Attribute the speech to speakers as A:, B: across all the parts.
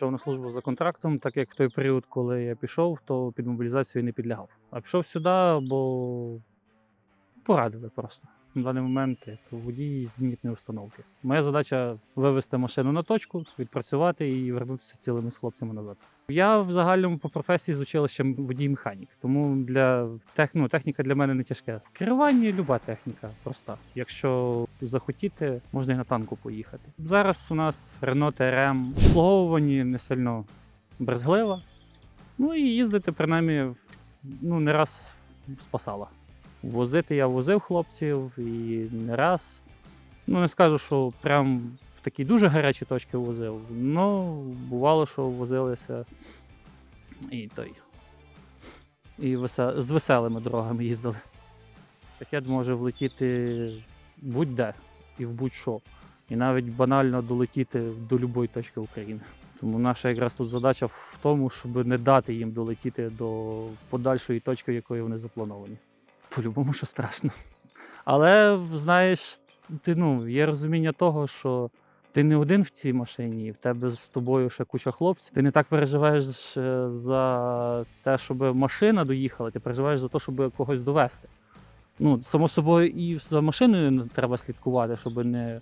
A: пішов на службу за контрактом, так як в той період, коли я пішов, то під мобілізацію не підлягав. А пішов сюди, бо порадили просто. На даний момент водій з зенітної установки. Моя задача вивезти машину на точку, відпрацювати і вернутися цілими з хлопцями назад. Я в загальному по професії з училищем водій-механік, тому для тех, ну, техніка для мене не тяжке. В керуванні люба техніка проста. Якщо захотіти, можна і на танку поїхати. Зараз у нас Renault TRM обслуговувані не сильно брезглива. Ну і їздити принаймні ну, не раз спасала. Возити я возив хлопців і не раз. Ну, не скажу, що прям в такі дуже гарячі точки возив. Ну, бувало, що возилися і той. І весе- з веселими дорогами їздили. Шахет може влетіти будь-де і в будь-що. І навіть банально долетіти до будь-якої точки України. Тому наша якраз тут задача в тому, щоб не дати їм долетіти до подальшої точки, якої вони заплановані. По-любому, що страшно. Але знаєш, ти ну, є розуміння того, що ти не один в цій машині, і в тебе з тобою ще куча хлопців. Ти не так переживаєш е, за те, щоб машина доїхала, ти переживаєш за те, щоб когось довести. Ну, само собою, і за машиною треба слідкувати, щоб не.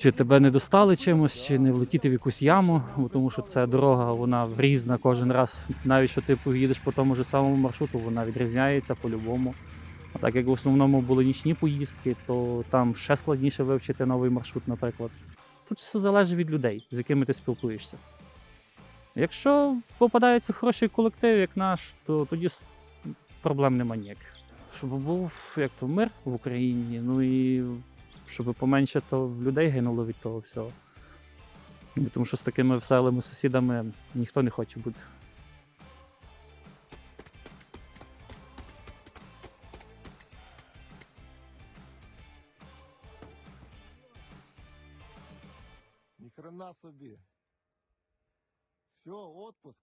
A: Чи тебе не достали чимось, чи не влетіти в якусь яму, тому що ця дорога вона різна кожен раз. Навіть що ти поїдеш по тому ж самому маршруту, вона відрізняється по-любому. А так як в основному були нічні поїздки, то там ще складніше вивчити новий маршрут, наприклад. Тут все залежить від людей, з якими ти спілкуєшся. Якщо попадається хороший колектив, як наш, то тоді проблем нема ніяких. Щоб був як то мир в Україні, ну і щоб поменше то людей гинуло від того всього. Тому що з такими веселими сусідами ніхто не хоче бути.
B: Ні хрена собі. Все, отпуск.